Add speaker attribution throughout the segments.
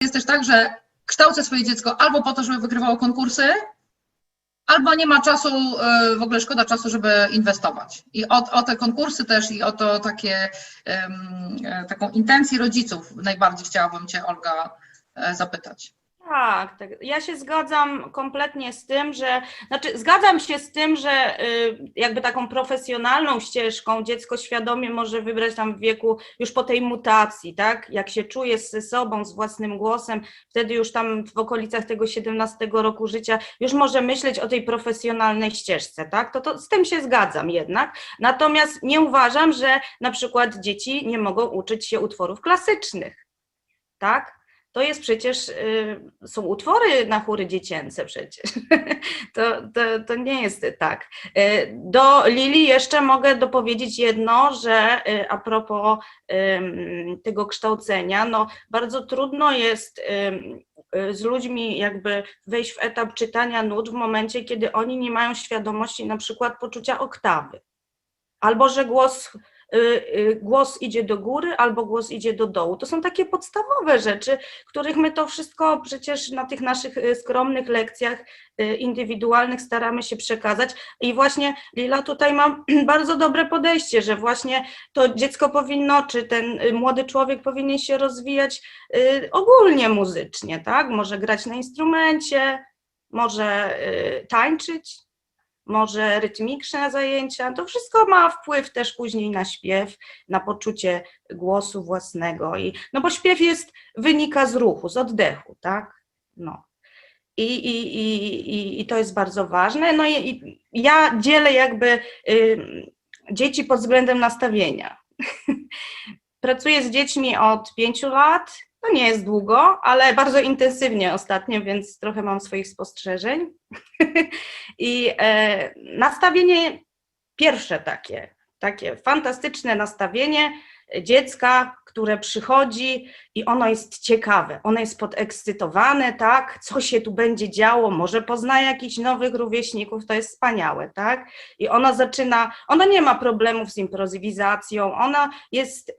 Speaker 1: jest też tak, że kształcę swoje dziecko albo po to, żeby wygrywało konkursy, albo nie ma czasu, e, w ogóle szkoda czasu, żeby inwestować. I o, o te konkursy też i o to takie, e, taką intencję rodziców najbardziej chciałabym Cię, Olga, e, zapytać.
Speaker 2: Tak, tak. Ja się zgadzam kompletnie z tym, że, znaczy zgadzam się z tym, że y, jakby taką profesjonalną ścieżką dziecko świadomie może wybrać tam w wieku już po tej mutacji, tak? Jak się czuje ze sobą, z własnym głosem, wtedy już tam w okolicach tego 17 roku życia już może myśleć o tej profesjonalnej ścieżce, tak? To, to z tym się zgadzam jednak. Natomiast nie uważam, że na przykład dzieci nie mogą uczyć się utworów klasycznych, tak? To jest przecież, y, są utwory na chóry dziecięce przecież. To, to, to nie jest tak. Y, Do Lili jeszcze mogę dopowiedzieć jedno, że y, a propos tego kształcenia, no bardzo trudno jest z ludźmi jakby wejść w etap czytania nut w momencie, kiedy oni nie mają świadomości na przykład poczucia oktawy. Albo że głos głos idzie do góry albo głos idzie do dołu. To są takie podstawowe rzeczy, których my to wszystko przecież na tych naszych y, skromnych lekcjach y, indywidualnych staramy się przekazać. I właśnie Lila tutaj ma bardzo dobre podejście, że właśnie to dziecko powinno, czy ten y, młody człowiek powinien się rozwijać y, ogólnie muzycznie, tak? Może grać na instrumencie, może y, tańczyć, może rytmiczne zajęcia, to wszystko ma wpływ też później na śpiew, na poczucie głosu własnego. I, no bo śpiew jest, wynika z ruchu, z oddechu, tak? No. I, i, i, i, to jest bardzo ważne. No i, i ja dzielę jakby y, dzieci pod względem nastawienia. Pracuję z dziećmi od pięciu lat. To nie jest długo, ale bardzo intensywnie ostatnio, więc trochę mam swoich spostrzeżeń. I e, nastawienie pierwsze takie, takie fantastyczne nastawienie dziecka, które przychodzi i ono jest ciekawe, ono jest podekscytowane, tak, co się tu będzie działo, może poznaje jakichś nowych rówieśników, to jest wspaniałe, tak, i ona zaczyna, ona nie ma problemów z improwizacją, ona jest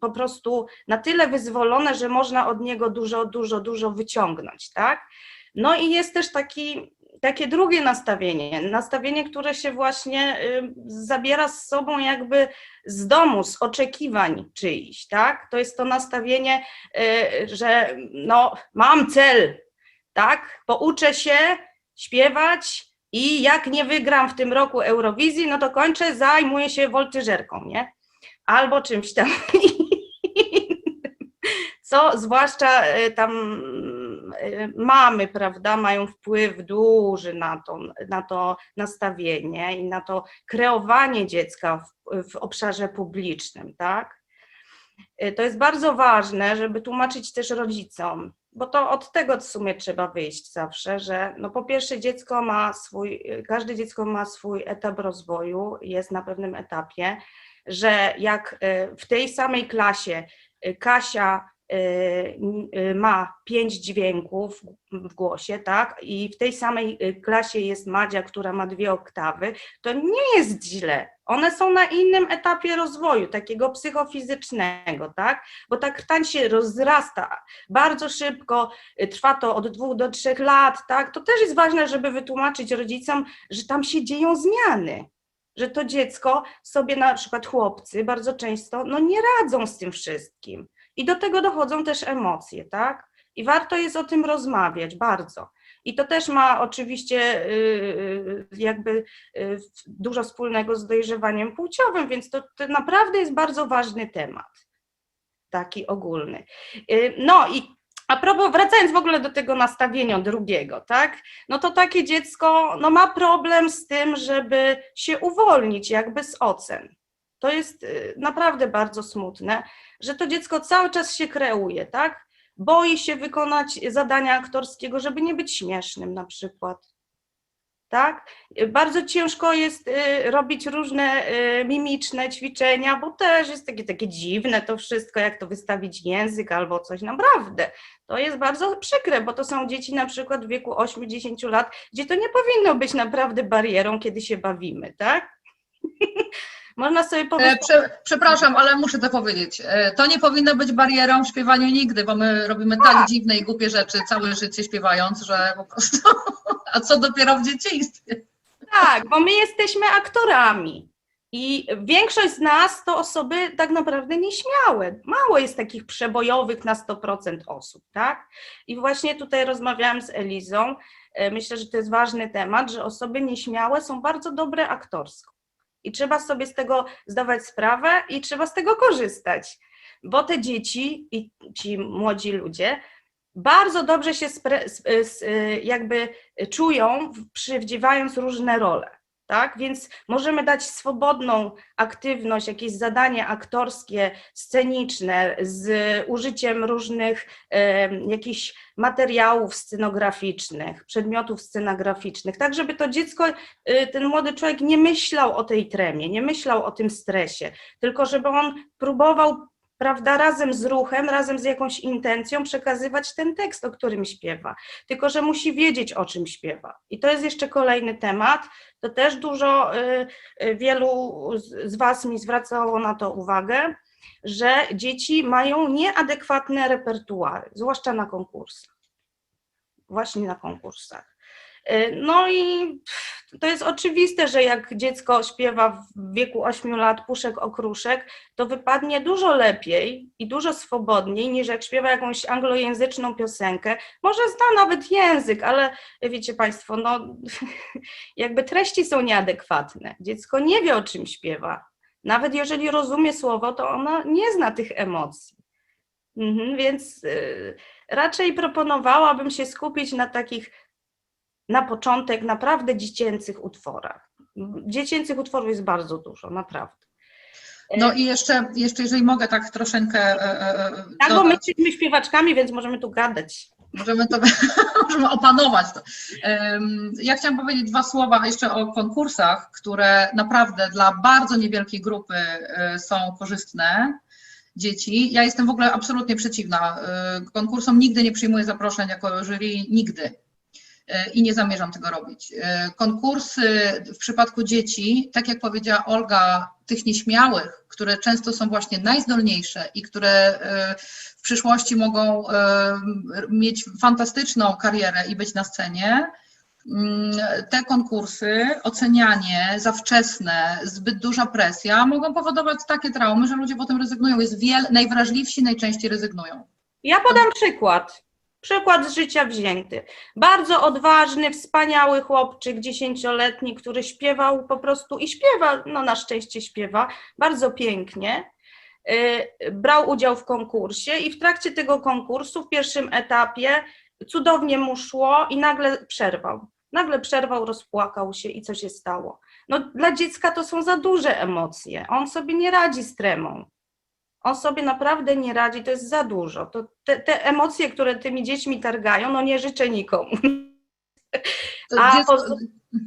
Speaker 2: po prostu na tyle wyzwolona, że można od niego dużo, dużo, dużo wyciągnąć, tak, no i jest też taki takie drugie nastawienie, nastawienie, które się właśnie y, zabiera z sobą jakby z domu, z oczekiwań czyichś, tak? To jest to nastawienie, y, że no mam cel, tak? Pouczę się śpiewać i jak nie wygram w tym roku Eurowizji, no to kończę, zajmuję się woltyżerką, nie? Albo czymś tam co zwłaszcza y, tam mamy, prawda, mają wpływ duży na to, na to nastawienie i na to kreowanie dziecka w, w obszarze publicznym, tak? Y, To jest bardzo ważne, żeby tłumaczyć też rodzicom, bo to od tego w sumie trzeba wyjść zawsze, że no po pierwsze dziecko ma swój, każde dziecko ma swój etap rozwoju, jest na pewnym etapie, że jak w tej samej klasie Kasia y, ma pięć dźwięków w głosie, tak? I w tej samej y, klasie jest Madzia, która ma dwie oktawy, to nie jest źle. One są na innym etapie rozwoju, takiego psychofizycznego, tak? Bo ta krtań się rozrasta bardzo szybko, y, trwa to od dwóch do trzech lat, tak? To też jest ważne, żeby wytłumaczyć rodzicom, że tam się dzieją zmiany że to dziecko sobie na przykład chłopcy bardzo często no nie radzą z tym wszystkim. I do tego dochodzą też emocje, tak? I warto jest o tym rozmawiać bardzo. I to też ma oczywiście yy, jakby yy, dużo wspólnego z dojrzewaniem płciowym, więc to, to naprawdę jest bardzo ważny temat, taki ogólny. No i a propos, wracając w ogóle do tego nastawienia drugiego, tak? No to takie dziecko no ma problem z tym, żeby się uwolnić jakby z ocen. To jest y, naprawdę bardzo smutne, że to dziecko cały czas się kreuje, tak? Boi się wykonać zadania aktorskiego, żeby nie być śmiesznym na przykład. Tak? Bardzo ciężko jest y, robić różne y, mimiczne ćwiczenia, bo też jest takie, takie dziwne to wszystko, jak to wystawić język albo coś. Naprawdę, to jest bardzo przykre, bo to są dzieci na przykład w wieku 8-10 lat, gdzie to nie powinno być naprawdę barierą, kiedy się bawimy, tak? Można sobie
Speaker 1: E,
Speaker 2: powiedzieć,
Speaker 1: Prze, przepraszam, ale muszę to powiedzieć. E, To nie powinno być barierą w śpiewaniu nigdy, bo my robimy tak dziwne i głupie rzeczy całe życie śpiewając, że po prostu. A co dopiero w dzieciństwie?
Speaker 2: tak, bo my jesteśmy aktorami. I większość z nas to osoby tak naprawdę nieśmiałe. Mało jest takich przebojowych na 100% osób, tak? I właśnie tutaj rozmawiałam z Elizą. e, Myślę, że to jest ważny temat, że osoby nieśmiałe są bardzo dobre aktorsko. I trzeba sobie z tego zdawać sprawę i trzeba z tego korzystać. Bo te dzieci i ci młodzi ludzie bardzo dobrze się jakby czują, przywdziewając różne role. Tak? Więc możemy dać swobodną aktywność, jakieś zadanie aktorskie, sceniczne, z użyciem różnych em, jakichś materiałów scenograficznych, przedmiotów scenograficznych, tak żeby to dziecko, y, ten młody człowiek nie myślał o tej tremie, nie myślał o tym stresie, tylko żeby on próbował prawda, razem z ruchem, razem z jakąś intencją przekazywać ten tekst, o którym śpiewa. Tylko, że musi wiedzieć, o czym śpiewa. I to jest jeszcze kolejny temat. To też dużo, y, y, wielu z- z Was mi zwracało na to uwagę, że dzieci mają nieadekwatne repertuary, zwłaszcza na konkursach. Właśnie na konkursach. Y, No i to jest oczywiste, że jak dziecko śpiewa w wieku 8 lat puszek okruszek, to wypadnie dużo lepiej i dużo swobodniej niż jak śpiewa jakąś anglojęzyczną piosenkę. Może zna nawet język, ale wiecie Państwo, no jakby treści są nieadekwatne. Dziecko nie wie o czym śpiewa. Nawet jeżeli rozumie słowo, to ona nie zna tych emocji. Mhm, więc y, raczej proponowałabym się skupić na takich na początek naprawdę dziecięcych utworach. Dziecięcych utworów jest bardzo dużo, naprawdę.
Speaker 1: No i jeszcze, jeszcze jeżeli mogę tak troszeczkę. e, e, e,
Speaker 2: Tak, bo my jesteśmy śpiewaczkami, więc możemy tu gadać.
Speaker 1: Możemy to możemy opanować to. Ja chciałam powiedzieć dwa słowa jeszcze o konkursach, które naprawdę dla bardzo niewielkiej grupy są korzystne dzieci. Ja jestem w ogóle absolutnie przeciwna. Konkursom nigdy nie przyjmuję zaproszeń jako jury, nigdy. I nie zamierzam tego robić. E, Konkursy w przypadku dzieci, tak jak powiedziała Olga, tych nieśmiałych, które często są właśnie najzdolniejsze i które e, w przyszłości mogą e, mieć fantastyczną karierę i być na scenie. Mm, Te konkursy, ocenianie za wczesne, zbyt duża presja mogą powodować takie traumy, że ludzie potem rezygnują. Jest wiel, najwrażliwsi najczęściej rezygnują.
Speaker 2: Ja podam przykład. Przykład z życia wzięty. Bardzo odważny, wspaniały chłopczyk, dziesięcioletni, który śpiewał po prostu i śpiewa, no na szczęście śpiewa, bardzo pięknie. Y, Brał udział w konkursie i w trakcie tego konkursu, w pierwszym etapie, cudownie mu szło i nagle przerwał. Nagle przerwał, rozpłakał się i co się stało? No, dla dziecka to są za duże emocje. On sobie nie radzi z tremą on sobie naprawdę nie radzi, to jest za dużo. To te, te emocje, które tymi dziećmi targają, no nie życzę nikomu.
Speaker 1: To
Speaker 2: A
Speaker 1: dziecko,
Speaker 2: po-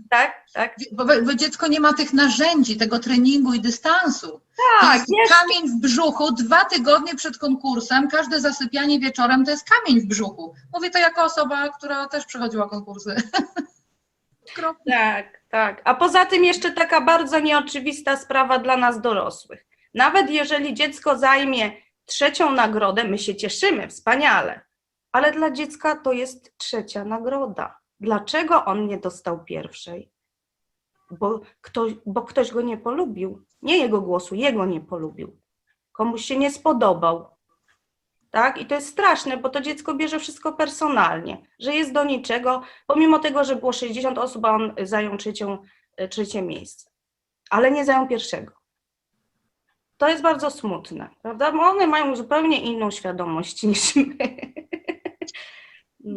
Speaker 2: Tak, tak.
Speaker 1: bo, bo dziecko nie ma tych narzędzi, tego treningu i dystansu.
Speaker 2: Tak,
Speaker 1: jest
Speaker 2: jest.
Speaker 1: kamień w brzuchu dwa tygodnie przed konkursem, każde zasypianie wieczorem to jest kamień w brzuchu. Mówię to jako osoba, która też przechodziła konkursy.
Speaker 2: Tak, tak. A poza tym jeszcze taka bardzo nieoczywista sprawa dla nas dorosłych. Nawet jeżeli dziecko zajmie trzecią nagrodę, my się cieszymy, wspaniale, ale dla dziecka to jest trzecia nagroda. Dlaczego on nie dostał pierwszej? Bo ktoś, bo ktoś go nie polubił. Nie jego głosu, jego nie polubił. Komuś się nie spodobał. Tak? I to jest straszne, bo to dziecko bierze wszystko personalnie, że jest do niczego, pomimo tego, że było 60 osób, a on zajął trzecią, e, trzecie miejsce, ale nie zajął pierwszego. To jest bardzo smutne, prawda? Bo one mają zupełnie inną świadomość niż my.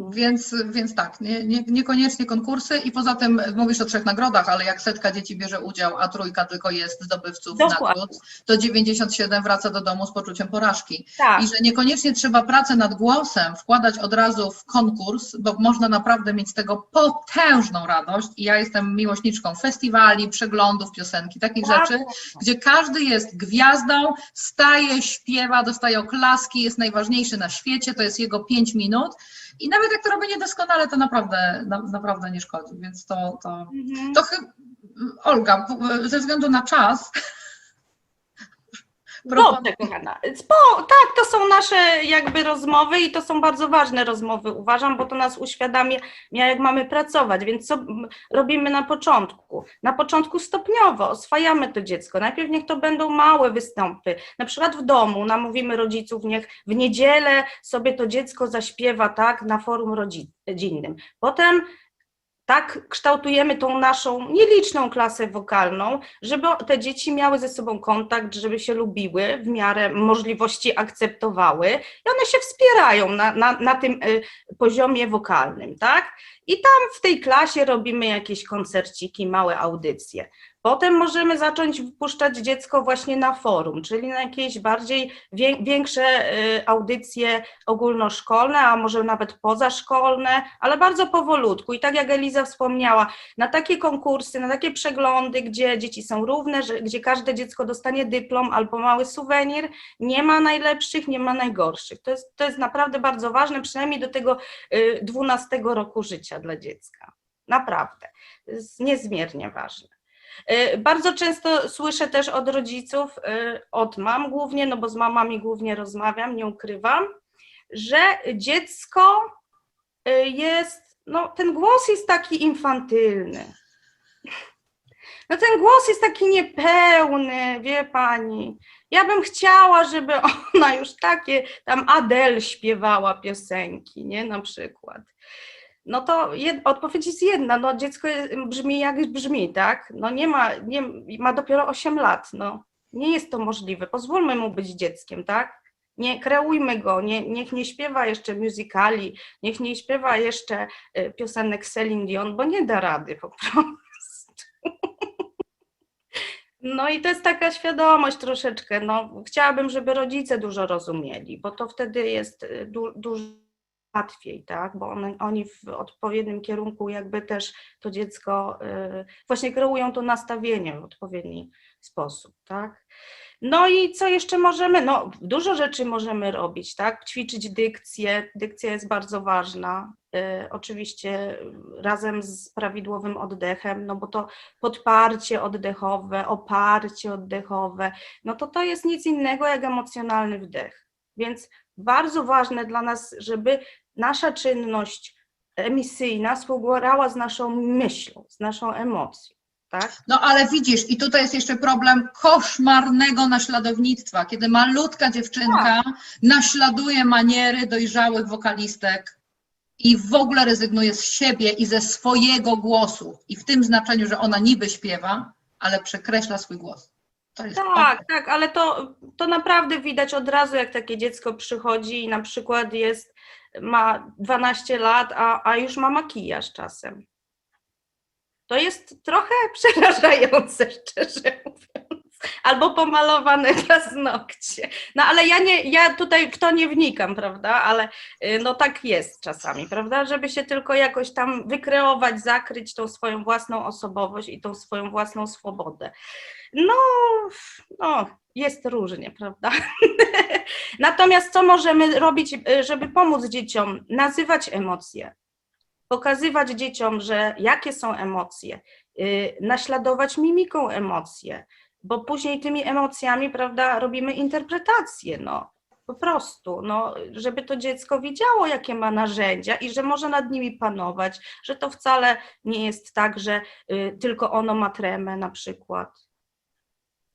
Speaker 1: Więc, więc tak, nie, nie, niekoniecznie konkursy i poza tym mówisz o trzech nagrodach, ale jak setka dzieci bierze udział, a trójka tylko jest zdobywców
Speaker 2: Dokładnie.
Speaker 1: nagród, to 97 wraca do domu z poczuciem porażki.
Speaker 2: Tak,
Speaker 1: I że niekoniecznie trzeba pracę nad głosem wkładać od razu w konkurs, bo można naprawdę mieć z tego potężną radość. I ja jestem miłośniczką festiwali, przeglądów, piosenki, takich rzeczy, gdzie każdy jest gwiazdą, staje, śpiewa, dostaje oklaski, jest najważniejszy na świecie, to jest jego pięć minut. I nawet jak to robi niedoskonale, to naprawdę, na, naprawdę nie szkodzi. Więc to, to,
Speaker 2: Mhm.
Speaker 1: to chyba, Olga, ze względu na czas,
Speaker 2: Dobrze, kochana. Spo, tak, to są nasze jakby rozmowy i to są bardzo ważne rozmowy, uważam, bo to nas uświadamia, jak mamy pracować. Więc co robimy na początku? Na początku stopniowo oswajamy to dziecko. Najpierw niech to będą małe występy. Na przykład w domu namówimy rodziców, niech w niedzielę sobie to dziecko zaśpiewa tak na forum rodzinnym. Potem tak kształtujemy tą naszą nieliczną klasę wokalną, żeby te dzieci miały ze sobą kontakt, żeby się lubiły, w miarę możliwości akceptowały i one się wspierają na, na, na tym y, poziomie wokalnym, tak? I tam w tej klasie robimy jakieś koncerciki, małe audycje. Potem możemy zacząć wpuszczać dziecko właśnie na forum, czyli na jakieś bardziej wię- większe y, audycje ogólnoszkolne, a może nawet pozaszkolne, ale bardzo powolutku. I tak jak Eliza wspomniała, na takie konkursy, na takie przeglądy, gdzie dzieci są równe, gdzie każde dziecko dostanie dyplom albo mały suwenir, nie ma najlepszych, nie ma najgorszych. To jest, to jest naprawdę bardzo ważne, przynajmniej do tego y, 12 roku życia dla dziecka. Naprawdę. To jest niezmiernie ważne. Y, Bardzo często słyszę też od rodziców, y, od mam głównie, no bo z mamami głównie rozmawiam, nie ukrywam, że dziecko y, jest, no ten głos jest taki infantylny. No ten głos jest taki niepełny, wie pani. Ja bym chciała, żeby ona już takie, tam Adele śpiewała piosenki, nie, na przykład. No to jed, odpowiedź jest jedna, no dziecko jest, brzmi jak brzmi, tak? No nie ma, nie, ma dopiero 8 lat, no. Nie jest to możliwe, pozwólmy mu być dzieckiem, tak? Nie kreujmy go, nie, niech nie śpiewa jeszcze musicali, niech nie śpiewa jeszcze y, piosenek Celine Dion, bo nie da rady po prostu. No i to jest taka świadomość troszeczkę, no chciałabym, żeby rodzice dużo rozumieli, bo to wtedy jest y, du, dużo łatwiej, tak, bo one, oni w odpowiednim kierunku jakby też to dziecko y, właśnie kreują to nastawienie w odpowiedni sposób, tak. No i co jeszcze możemy? No, dużo rzeczy możemy robić, tak? Ćwiczyć dykcję. Dykcja jest bardzo ważna. Y, oczywiście razem z prawidłowym oddechem, no bo to podparcie oddechowe, oparcie oddechowe, no to to jest nic innego jak emocjonalny wdech. Więc bardzo ważne dla nas, żeby nasza czynność emisyjna współgrała z naszą myślą, z naszą emocją. Tak?
Speaker 1: No ale widzisz, i tutaj jest jeszcze problem koszmarnego naśladownictwa, kiedy malutka dziewczynka naśladuje maniery dojrzałych wokalistek i w ogóle rezygnuje z siebie i ze swojego głosu. I w tym znaczeniu, że ona niby śpiewa, ale przekreśla swój głos.
Speaker 2: Tak, tak, ale to, to naprawdę widać od razu, jak takie dziecko przychodzi i na przykład jest, ma 12 lat, a, a już ma makijaż czasem. To jest trochę przerażające, szczerze. Albo pomalowane paznokcie. No ale ja nie, ja tutaj w to nie wnikam, prawda? Ale y, no tak jest czasami, prawda? Żeby się tylko jakoś tam wykreować, zakryć tą swoją własną osobowość i tą swoją własną swobodę. No, no jest różnie, prawda? Natomiast co możemy robić, y, żeby pomóc dzieciom? Nazywać emocje pokazywać dzieciom, że jakie są emocje, yy, naśladować mimiką emocje, bo później tymi emocjami, prawda, robimy interpretację, no. Po prostu, no, żeby to dziecko wiedziało, jakie ma narzędzia i że może nad nimi panować, że to wcale nie jest tak, że y, tylko ono ma tremę na przykład.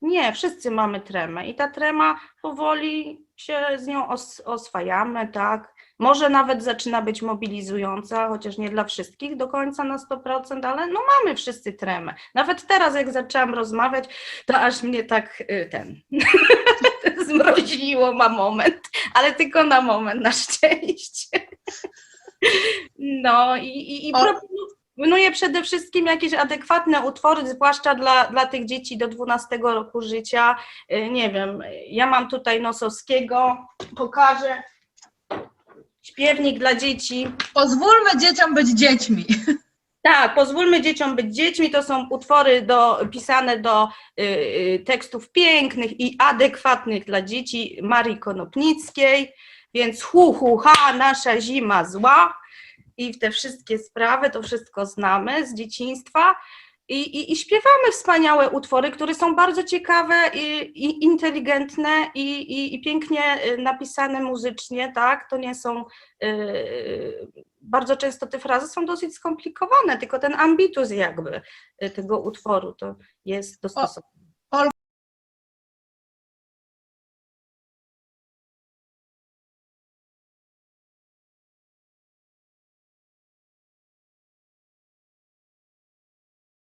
Speaker 2: Nie, wszyscy mamy tremę i ta trema powoli się z nią os, oswajamy, tak. Może nawet zaczyna być mobilizująca, chociaż nie dla wszystkich do końca na 100%, ale no mamy wszyscy tremę. Nawet teraz, jak zaczęłam rozmawiać, to aż mnie tak y, ten zmroziło ma moment, ale tylko na moment, na szczęście. No i, i, i proponuję przede wszystkim jakieś adekwatne utwory, zwłaszcza dla, dla tych dzieci do 12 roku życia. Y, Nie wiem, ja mam tutaj Nosowskiego, pokażę. Śpiewnik dla dzieci.
Speaker 1: Pozwólmy dzieciom być dziećmi.
Speaker 2: Tak, pozwólmy dzieciom być dziećmi. To są utwory do, pisane do y, y, tekstów pięknych i adekwatnych dla dzieci Marii Konopnickiej. Więc hu, hu, ha, nasza zima zła i te wszystkie sprawy, to wszystko znamy z dzieciństwa. I, i, i śpiewamy wspaniałe utwory, które są bardzo ciekawe i, i inteligentne i, pięknie y, napisane muzycznie, tak? To nie są, y, bardzo często te frazy są dosyć skomplikowane, tylko ten ambitus jakby y, tego utworu to jest dostosowany.